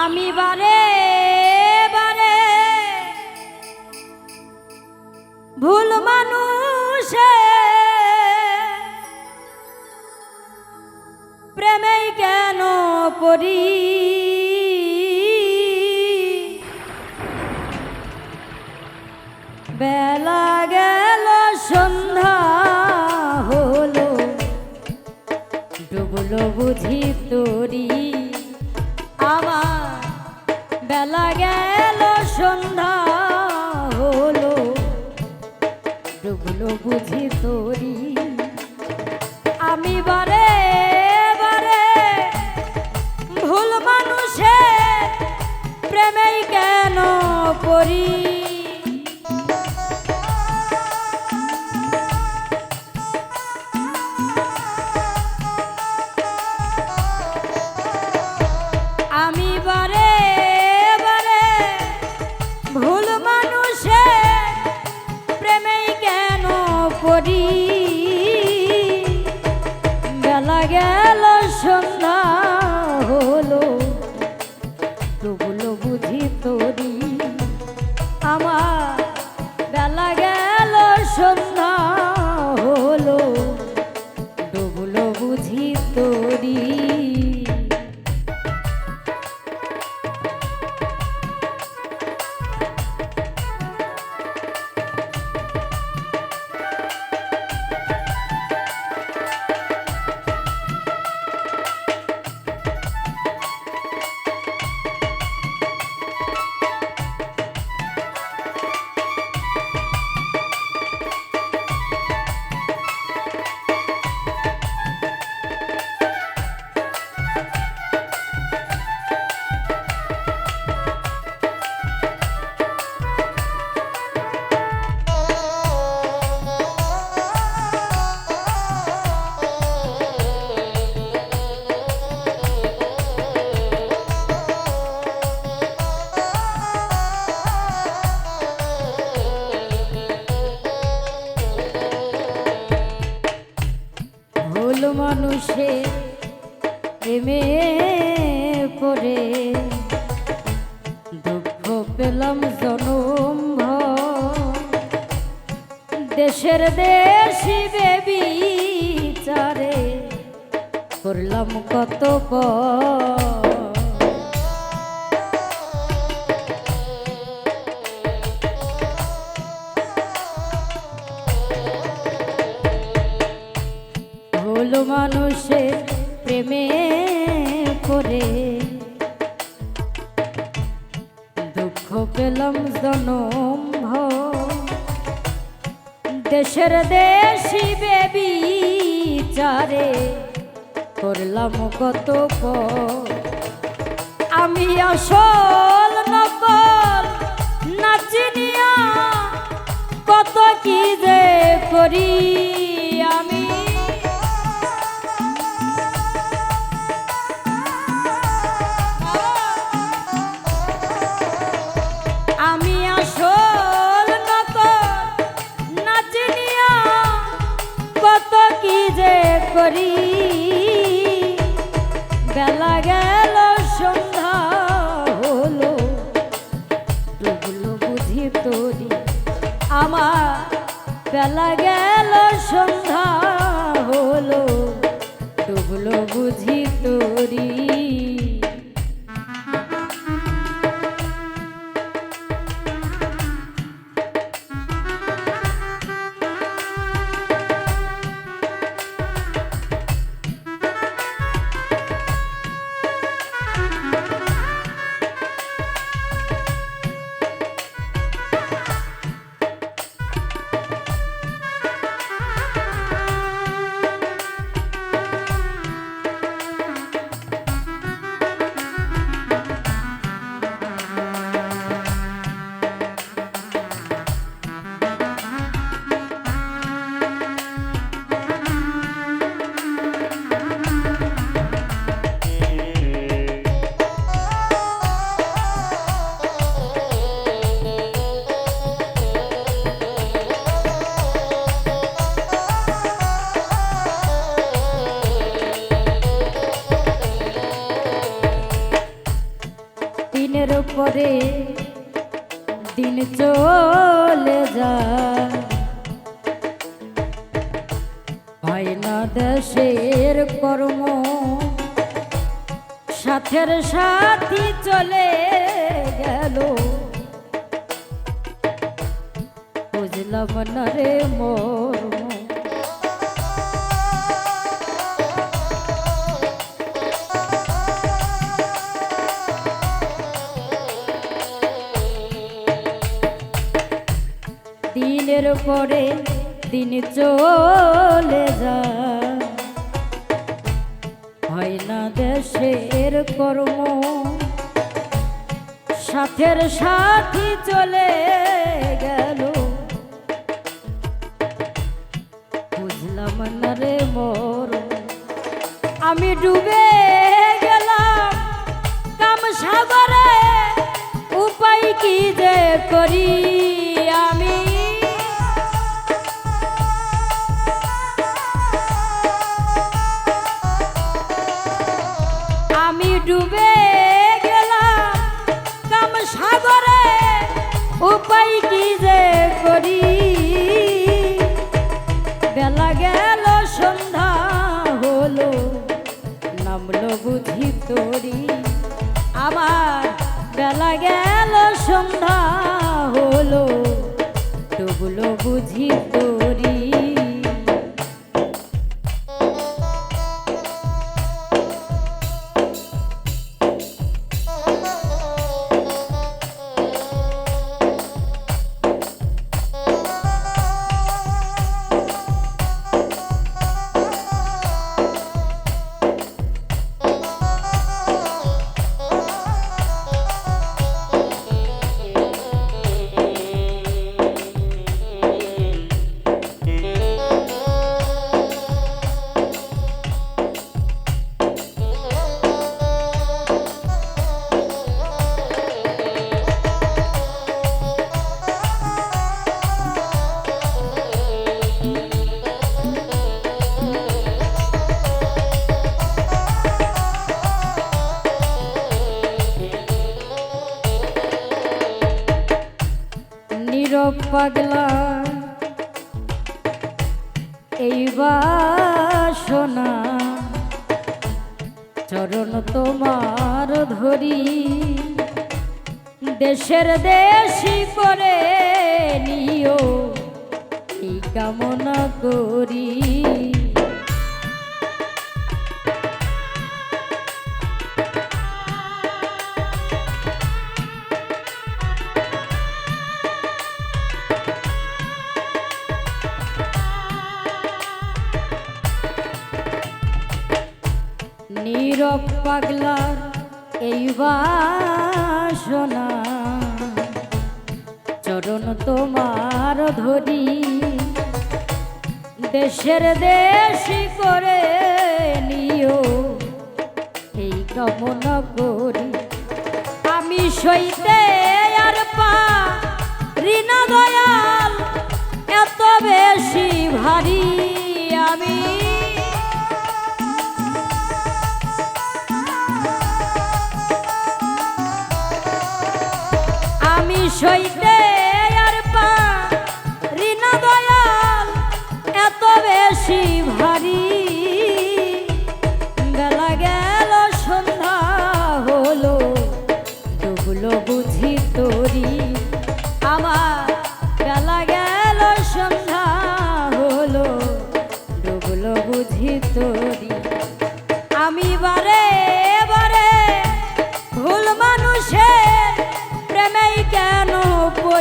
আমি বারে বারে ভুল মানুষে প্রেমেই কেন পড়ি? বেলা গেল, সন্ধ্যা হলো। ডুবলো বুঝি তোরি বেলা গেল, সন্ধ্যা হলো। ডুবলো বুঝি তোরি। আমি বারে বারে ভুল মানুষে প্রেমেই কেন পড়ি? পেলাম জনম। দেশের দেশি বেবি চারে করলাম কত পর। মানুষের প্রেমে করে পেলাম জনম দেশের দেশি বেবি চারে করলাম কত। আমি আসল নকল নাচিনিয়া কত কি যে করি আমার বেলা গেল সন্ধ্যা হলো। ডুবলো বুঝি তোরি না দেশের কর্ম। সাথের সাথী চলে গেল। বুঝলাম না রে মর্ম। দিনের পরে দিন চলে যায়। হয় না দেশের কর্ম, সাথের সাথী চলে গেল। বুঝলাম না রে মোর, আমি ডুবে গেলাম। কাম সাগরে উপায় কি যে করি? বুঝি পাগলা। এই বাসনা চরণ তোমার ধরি। দেশের দেশি করে নিও এই কামনা করি। নীরব পাগলার এই বাসনা। চরণ তোমার ধরি, দেশের দেশি করে নিও। এই কামনা করি, আমি সইতে আর পা ঋণা দয়াল, এত বেশি ভারী আমি। আমি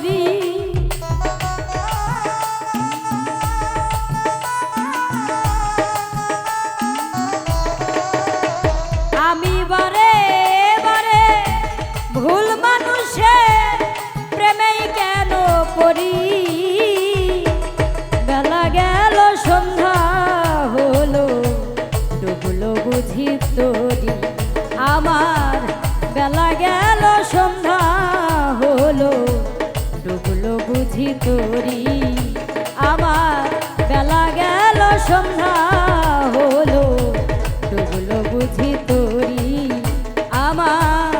পড়ি আমি বারে বারে ভুল মানুষের প্রেমেই কেন পড়ি? বেলা গেল, সন্ধ্যা হলো, ডুবলো বুঝি তোরি। মাঝে তোরি আমার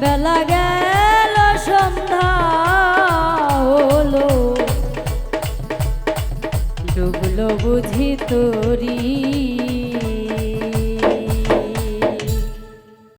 বেলা